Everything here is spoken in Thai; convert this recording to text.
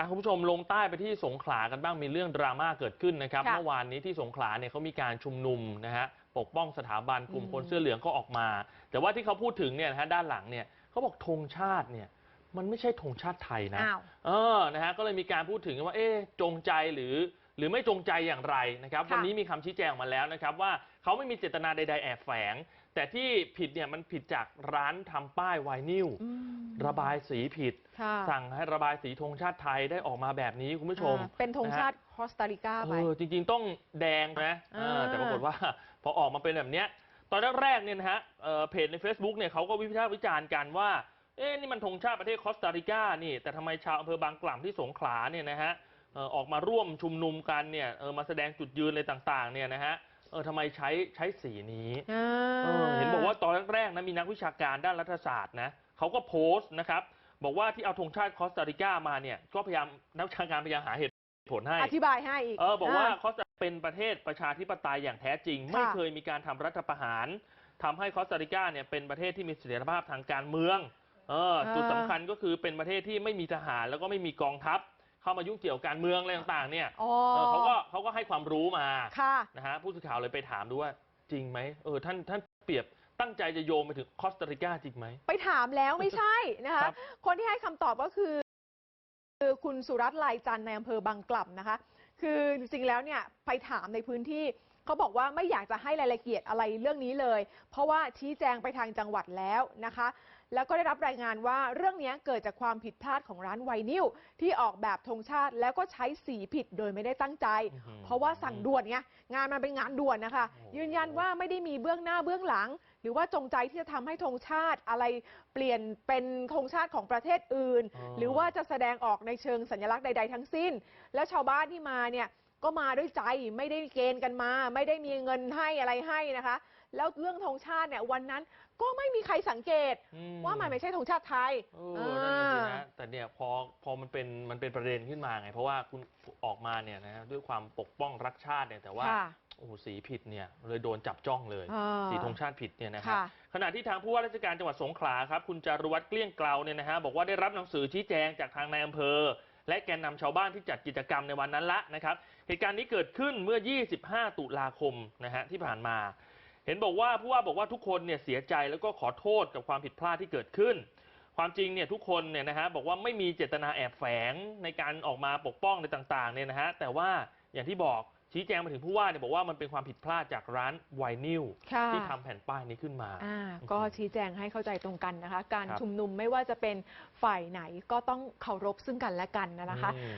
อะคุณผู้ชมลงใต้ไปที่สงขลากันบ้างมีเรื่องดราม่าเกิดขึ้นนะครับค่ะเมื่อวานนี้ที่สงขลาเนี่ยเขามีการชุมนุมนะฮะปกป้องสถาบันกลุ่มอืมคนเสื้อเหลืองก็ออกมา แต่ว่าที่เขาพูดถึงเนี่ยนะฮะด้านหลังเนี่ยเขาบอกธงชาติเนี่ยมันไม่ใช่ธงชาติไทยนะอ้าวเออนะฮะก็เลยมีการพูดถึงว่าเอ๊ะจงใจหรือ หรือไม่จงใจอย่างไรนะครับ ค่ะวันนี้มีคำชี้แจงออกมาแล้วนะครับ ว่าเขาไม่มีเจตนาใด ๆ แอบแฝง แต่ที่ผิดเนี่ยมันผิดจากร้านทำป้ายไวนิลอืม ระบายสีผิด ค่ะสั่งให้ระบายสีธงชาติไทยได้ออกมาแบบนี้คุณผู้ชม อ่าเป็นธงชาติคอสตาริกาไป เออจริงๆต้องแดงนะเอออ่าแต่ปรากฏว่า พอออกมาเป็นแบบเนี้ยตอนแรกๆเนี่ยนะฮะเอ่อเพจใน Facebook เนี่ยเขาก็วิพากษ์วิจารณ์กันว่า เอ๊ะนี่มันธงชาติประเทศคอสตาริกานี่ แต่ทำไมชาวอำเภอบางกล่ำที่สงขลาเนี่ยนะฮะเอ่อออกมาร่วมชุมนุมกันเนี่ยเออมาแสดงจุดยืนอะไรต่างๆเนี่ยนะฮะเออทำไมใช้ใช้สีนี้อ่าเออเห็นบอกว่าตอนแรกๆนะมีนักวิชาการด้านรัฐศาสตร์นะเขาก็โพสต์นะครับ บอกว่าที่เอาธงชาติคอสตาริกามาเนี่ยก็พยายามนักวิชาการพยายามหาเหตุผลให้อธิบายให้อีกเออบอกว่าคอสตาเป็นประเทศประชาธิปไตยอย่างแท้จริงค่ะไม่เคยมีการทำรัฐประหารทำให้คอสตาริกาเนี่ยเป็นประเทศที่มีเสถียรภาพทางการเมืองเออจุดสำคัญก็คือเป็นประเทศที่ไม่มีทหารแล้วก็ไม่มีกองทัพ เข้ามายุ่งเกี่ยวกับการเมืองอะไรต่างๆเนี่ยอ๋อเออเขาก็เขาก็ให้ความรู้มาค่ะนะฮะผู้สื่อข่าวเลยไปถามดูว่าจริงไหมเออท่านท่านเปรียบตั้งใจจะโยงไปถึงคอสตาริกาจริงไหม ไปถามแล้วไม่ใช่นะครัคะบคนที่ให้คำตอบก็คือคือคุณสุรัตน์ลายจันทร์ในอำเภอบางกล่ำนะคะ คือจริงๆแล้วเนี่ยไปถามในพื้นที่ เขาบอกว่าไม่อยากจะให้รายละเอียดอะไรเรื่องนี้เลย เพราะว่าชี้แจงไปทางจังหวัดแล้วนะคะ แล้วก็ได้รับรายงานว่าเรื่องนี้เกิดจากความผิดพลาดของร้านไวนิลที่ออกแบบธงชาติแล้วก็ใช้สีผิดโดยไม่ได้ตั้งใจอื้อหือเพราะว่าสั่งด่วนไงงานมันเป็นงานด่วนนะคะโอ้โหยืนยันว่าไม่ได้มีเบื้องหน้าเบื้องหลัง หรือว่าจงใจที่จะทำให้ธงชาติอะไรเปลี่ยนเป็นธงชาติของประเทศอื่นอ๋อหรือว่าจะแสดงออกในเชิงสัญลักษณ์ใด ๆ ทั้งสิ้น แล้วชาวบ้านที่มาเนี่ย ก็มาด้วยใจไม่ได้เกณฑ์กันมา ไม่ได้มีเงินให้อะไรให้นะคะ แล้วเรื่องธงชาติเนี่ยวันนั้นก็ไม่มีใครสังเกต อืว่ามันไม่ใช่ธงชาติไทยเออนั่นน่ะสินะแต่เนี่ยพอพอมันเป็นมันเป็นประเด็นขึ้นมาไง เพราะว่าคุณออกมาเนี่ยนะฮะด้วยความปกป้องรักชาติเนี่ยแต่ว่าค่ะ โอ้โหสีผิดเนี่ยเลยโดนจับจ้องเลย อ่าสีธงชาติผิดเนี่ยนะครับค่ะ ขณะที่ทางผู้ว่าราชการจังหวัดสงขลาครับ คุณจารุวัฒน์เกลี้ยงเกลาเนี่ยนะฮะบอกว่าได้รับหนังสือชี้แจงจากทางนายอำเภอ และแกนนำชาวบ้านที่จัดกิจกรรมในวันนั้นละนะครับ เหตุการณ์นี้เกิดขึ้นเมื่อ 25 ตุลาคมนะฮะที่ผ่านมา เห็นบอกว่าผู้ว่าบอกว่าทุกคนเนี่ยเสียใจแล้วก็ขอโทษกับความผิดพลาดที่เกิดขึ้น ความจริงเนี่ยทุกคนเนี่ยนะฮะบอกว่าไม่มีเจตนาแอบแฝงในการออกมาปกป้องในต่างๆเนี่ยนะฮะแต่ว่าอย่างที่บอก ชี้แจงมาถึงผู้ว่าเนี่ยบอกว่ามันเป็นความผิดพลาดจากร้านไวนิลค่ะที่ทำแผ่นป้ายนี้ขึ้นมา อ่าก็ชี้แจงให้เข้าใจตรงกันนะคะ การครับชุมนุมไม่ว่าจะเป็นฝ่ายไหนก็ต้องเคารพซึ่งกันและกันนะคะ อืม